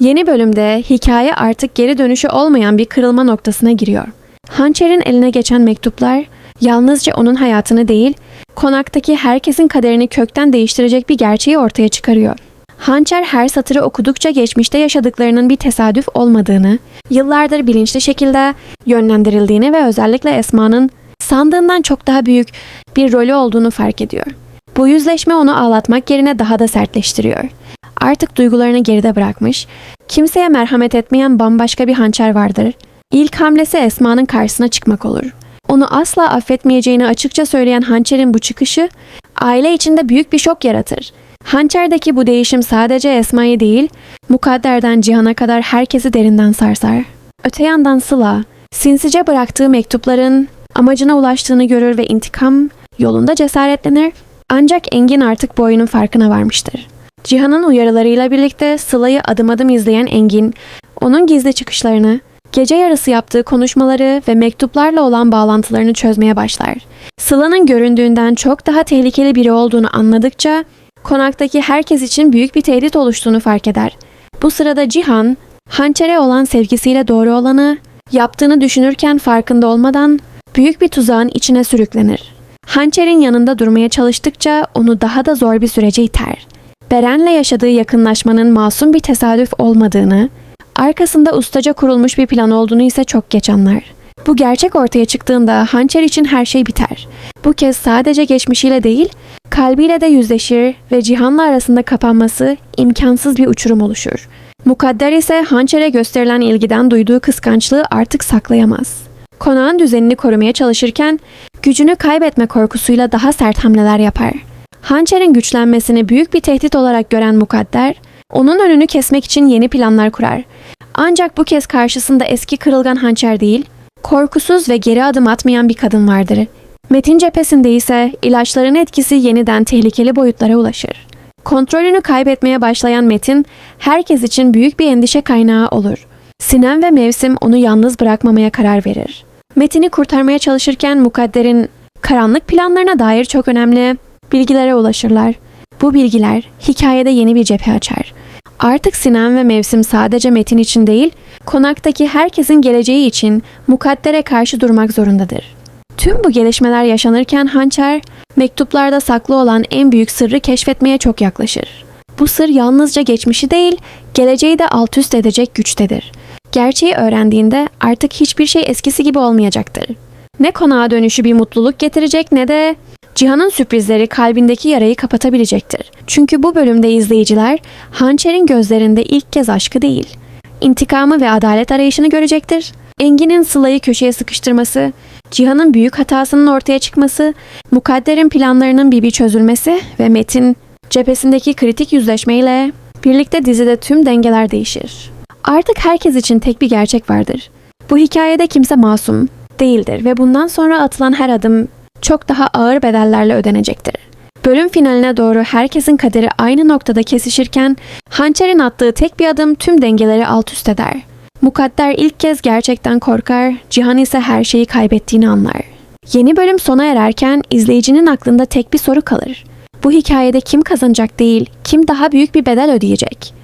Yeni bölümde hikaye artık geri dönüşü olmayan bir kırılma noktasına giriyor. Hançer'in eline geçen mektuplar yalnızca onun hayatını değil, konaktaki herkesin kaderini kökten değiştirecek bir gerçeği ortaya çıkarıyor. Hançer her satırı okudukça geçmişte yaşadıklarının bir tesadüf olmadığını, yıllardır bilinçli şekilde yönlendirildiğini ve özellikle Esma'nın sandığından çok daha büyük bir rolü olduğunu fark ediyor. Bu yüzleşme onu ağlatmak yerine daha da sertleştiriyor. Artık duygularını geride bırakmış, kimseye merhamet etmeyen bambaşka bir hançer vardır. İlk hamlesi Esma'nın karşısına çıkmak olur. Onu asla affetmeyeceğini açıkça söyleyen hançerin bu çıkışı aile içinde büyük bir şok yaratır. Hançerdeki bu değişim sadece Esma'yı değil, mukadderden Cihan'a kadar herkesi derinden sarsar. Öte yandan Sıla, sinsice bıraktığı mektupların amacına ulaştığını görür ve intikam yolunda cesaretlenir. Ancak Engin artık bu oyunun farkına varmıştır. Cihan'ın uyarılarıyla birlikte Sıla'yı adım adım izleyen Engin, onun gizli çıkışlarını, gece yarısı yaptığı konuşmaları ve mektuplarla olan bağlantılarını çözmeye başlar. Sıla'nın göründüğünden çok daha tehlikeli biri olduğunu anladıkça, konaktaki herkes için büyük bir tehdit oluştuğunu fark eder. Bu sırada Cihan, hançere olan sevgisiyle doğru olanı, yaptığını düşünürken farkında olmadan büyük bir tuzağın içine sürüklenir. Hançer'in yanında durmaya çalıştıkça onu daha da zor bir sürece iter. Beren'le yaşadığı yakınlaşmanın masum bir tesadüf olmadığını, arkasında ustaca kurulmuş bir plan olduğunu ise çok geç anlar. Bu gerçek ortaya çıktığında Hançer için her şey biter. Bu kez sadece geçmişiyle değil, kalbiyle de yüzleşir ve Cihan'la arasında kapanması imkansız bir uçurum oluşur. Mukadder ise Hançer'e gösterilen ilgiden duyduğu kıskançlığı artık saklayamaz. Konağın düzenini korumaya çalışırken gücünü kaybetme korkusuyla daha sert hamleler yapar. Hançer'in güçlenmesini büyük bir tehdit olarak gören Mukadder, onun önünü kesmek için yeni planlar kurar. Ancak bu kez karşısında eski kırılgan hançer değil, korkusuz ve geri adım atmayan bir kadın vardır. Metin cephesinde ise ilaçların etkisi yeniden tehlikeli boyutlara ulaşır. Kontrolünü kaybetmeye başlayan Metin, herkes için büyük bir endişe kaynağı olur. Sinem ve Mevsim onu yalnız bırakmamaya karar verir. Metin'i kurtarmaya çalışırken Mukadder'in karanlık planlarına dair çok önemli bilgilere ulaşırlar. Bu bilgiler hikayede yeni bir cephe açar. Artık Sinem ve Mevsim sadece Metin için değil, konaktaki herkesin geleceği için Mukadder'e karşı durmak zorundadır. Tüm bu gelişmeler yaşanırken Hançer, mektuplarda saklı olan en büyük sırrı keşfetmeye çok yaklaşır. Bu sır yalnızca geçmişi değil, geleceği de alt üst edecek güçtedir. Gerçeği öğrendiğinde artık hiçbir şey eskisi gibi olmayacaktır. Ne konağa dönüşü bir mutluluk getirecek ne de Cihan'ın sürprizleri kalbindeki yarayı kapatabilecektir. Çünkü bu bölümde izleyiciler Hançer'in gözlerinde ilk kez aşkı değil, intikamı ve adalet arayışını görecektir. Engin'in Sıla'yı köşeye sıkıştırması, Cihan'ın büyük hatasının ortaya çıkması, Mukadder'in planlarının bir bir çözülmesi ve Metin cephesindeki kritik yüzleşmeyle birlikte dizide tüm dengeler değişir. Artık herkes için tek bir gerçek vardır. Bu hikayede kimse masum değildir ve bundan sonra atılan her adım çok daha ağır bedellerle ödenecektir. Bölüm finaline doğru herkesin kaderi aynı noktada kesişirken Hançer'in attığı tek bir adım tüm dengeleri alt üst eder. Mukadder ilk kez gerçekten korkar, Cihan ise her şeyi kaybettiğini anlar. Yeni bölüm sona ererken izleyicinin aklında tek bir soru kalır. Bu hikayede kim kazanacak değil, kim daha büyük bir bedel ödeyecek?